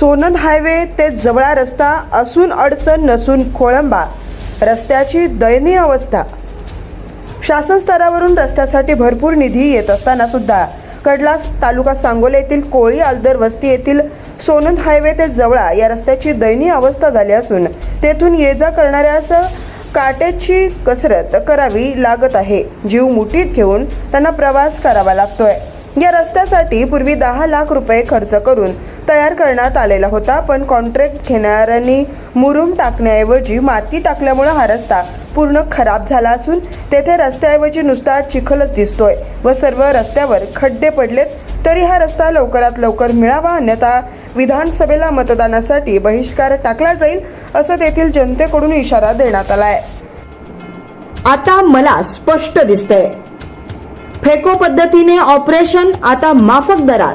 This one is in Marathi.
सोनद हायवे ते जवळा रस्ता असून अडचण नसून खोळंबा रस्त्याची दयनीय अवस्था. शासन स्तरावरून रस्त्यासाठी भरपूर निधी येत असताना सुद्धा कडलास तालुका सांगोला येथील कोळी आलदर वस्ती येथील सोनंद हायवे ते जवळा या रस्त्याची दयनीय अवस्था झाली असून तेथून ये जा करणाऱ्यास काट्याची कसरत करावी लागत आहे. जीव मुठीत घेऊन त्यांना प्रवास करावा लागतोय. या रस्त्यासाठी पूर्वी दहा लाख रुपये खर्च करून तयार करण्यात आलेला होता पण कॉन्ट्रॅक्ट घेणाऱ्यांनी मुरुम टाकण्याऐवजी माती टाकल्यामुळे हा रस्ता पूर्ण खराब झाला असून तेथे रस्त्याऐवजी नुसता चिखलच दिसतोय व सर्व रस्त्यावर खड्डे पडलेत तरी हा रस्ता लवकरात लवकर मिळावा अन्यथा विधानसभेला मतदानासाठी बहिष्कार टाकला जाईल असं तेथील जनतेकडून इशारा देण्यात आलाय. आता मला स्पष्ट दिसतंय. फेको पद्धतीने ऑपरेशन आता माफक दरात.